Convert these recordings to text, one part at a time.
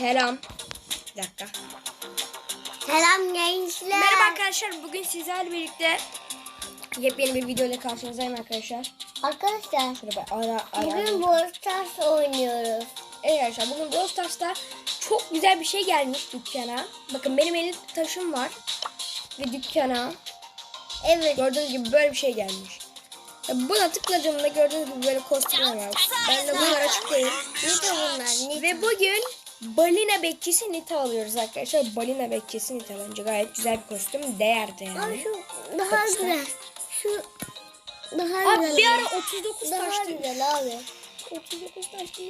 Selam. Bir dakika. Selam gençler. Merhaba arkadaşlar. Bugün sizlerle birlikte yepyeni bir video ile karşınızdayım arkadaşlar. Arkadaşlar bir ara ara. bugün Brawl Stars oynuyoruz. Evet arkadaşlar bugün Brawl Stars'ta çok güzel bir şey gelmiş dükkana. Bakın benim elim taşım var. Ve dükkana Evet. gördüğünüz gibi böyle bir şey gelmiş. Buna tıkladığımda gördüğünüz gibi böyle kostümler var. Ben de bunlara tıklayayım. Nita bunlar. Ve bugün balina bekçisi Nita alıyoruz arkadaşlar. Balina bekçisi Nita bence gayet güzel bir kostüm. Değerdi Ama yani. şu daha Çok güzel. Şu daha Abi güzel. bir ara 39 daha taştı. güzel abi. 39 taştı.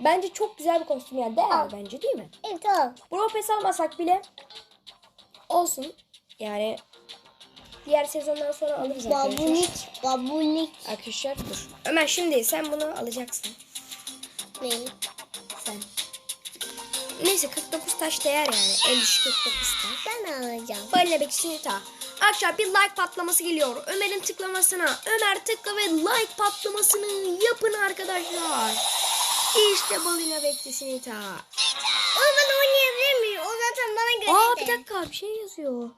Bence çok güzel bir kostüm yani. Değer Al. bence değil mi? Evet tamam. Bro pes almasak bile olsun. Yani diğer sezondan sonra alırız arkadaşlar. Babunik. Babunik. Arkadaşlar dur. Ömer şimdi sen bunu alacaksın. Ne? Neyse 49 taş değer yani. 53 49 taş. Ben alacağım. Balina bekçisi Nita. Akşam bir like patlaması geliyor. Ömer'in tıklamasına. Ömer tıkla ve like patlamasını yapın arkadaşlar. İşte balina bekçisi Nita. Onu ben oynayabilir miyim? O zaten bana göre Aa de. bir dakika bir şey yazıyor.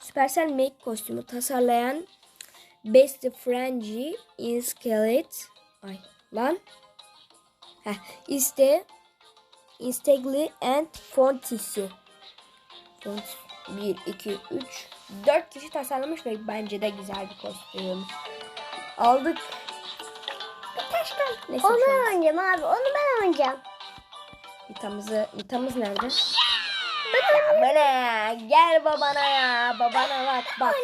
Supercell Make kostümü tasarlayan Best Frenzy in Skelet. Ay lan. Heh, iste Instegli and Fontisi. Font 1, 2, 3, 4 kişi tasarlamış ve bence de güzel bir kostüm. Aldık. Taştan. Neyse Onu ben oynayacağım abi. Onu ben oynayacağım. Vitamızı, vitamız nerede? Ya bana gel babana ya. Babana bak bak.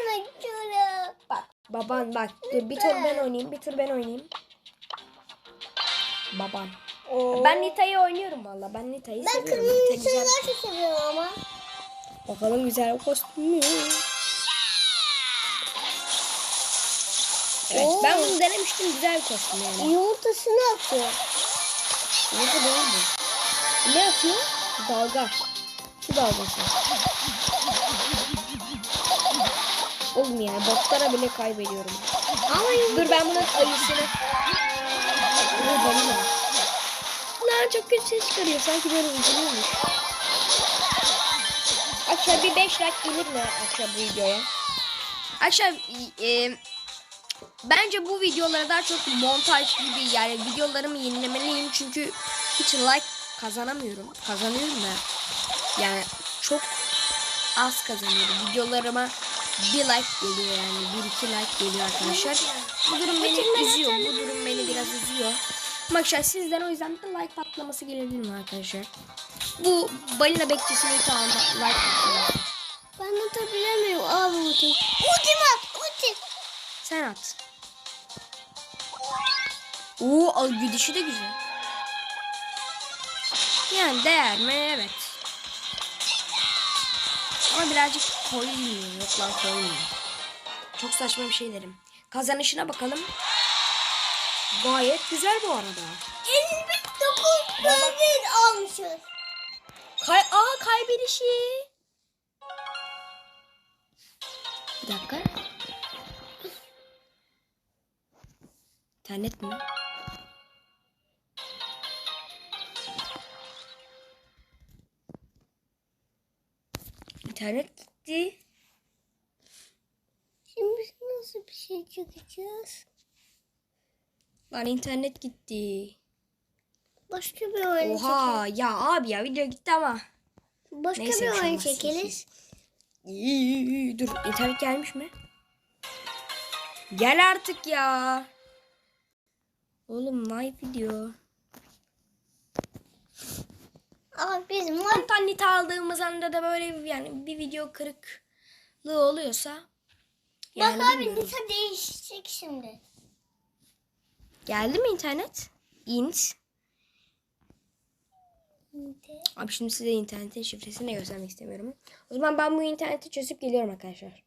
Bak baban bak. Dur bir tur ben oynayayım. Bir tur ben oynayayım. Baban. Oo. Ben Nita'yı oynuyorum valla. Ben Nita'yı Ben seviyorum. kırmızı Nita güzel. şeyler çok seviyorum ama. Bakalım güzel bir kostüm mü? Evet Oo. ben bunu denemiştim. Güzel bir kostüm yani. Yumurtasını atıyor. Nita değil mi? Ne atıyor? Dalga. Su dalgası. Oğlum ya botlara bile kaybediyorum. Ama yumurta... Dur ben bunun ayısını... Ne çok kötü ses çıkarıyor. Sanki böyle üzülüyormuş. Akşam bir 5 like gelir mi akşam bu videoya? Akşam e, bence bu videoları daha çok montaj gibi yani videolarımı yenilemeliyim çünkü hiç like kazanamıyorum. Kazanıyorum da yani çok az kazanıyorum. Videolarıma bir like geliyor yani bir iki like geliyor arkadaşlar. Bu durum beni üzüyor. Bu durum beni biraz üzüyor. Arkadaşlar sizden o yüzden bir like patlaması gelebilir mi arkadaşlar? Bu balina bekçisini tamam like patlaması. Ben atabilir miyim abi ulti? Ultim at ulti. Sen at. Oo al gidişi de güzel. Yani değer mi? Evet. Ama birazcık koymuyor. Yok lan koymuyor. Çok saçma bir şey derim. Kazanışına bakalım. Gayet güzel bu arada. 59 bölüm almışız. Kay Aa kaybedişi. Bir dakika. İnternet mi? İnternet gitti. Şimdi nasıl bir şey çıkacağız? Lan internet gitti. Başka bir oyun Oha ya abi ya video gitti ama. çekelim. Başka Neyse, bir bir oyun çekeriz. İyi, Dur internet gelmiş mi? Gel artık ya. Oğlum live video. Ama biz. İnternet aldığımız anda da böyle yani bir video kırıklığı oluyorsa. Yani Bak abi bilmiyorum. Nisa değişecek şimdi. Geldi mi internet? İnt. Abi şimdi size internetin şifresini de göstermek istemiyorum. O zaman ben bu interneti çözüp geliyorum arkadaşlar.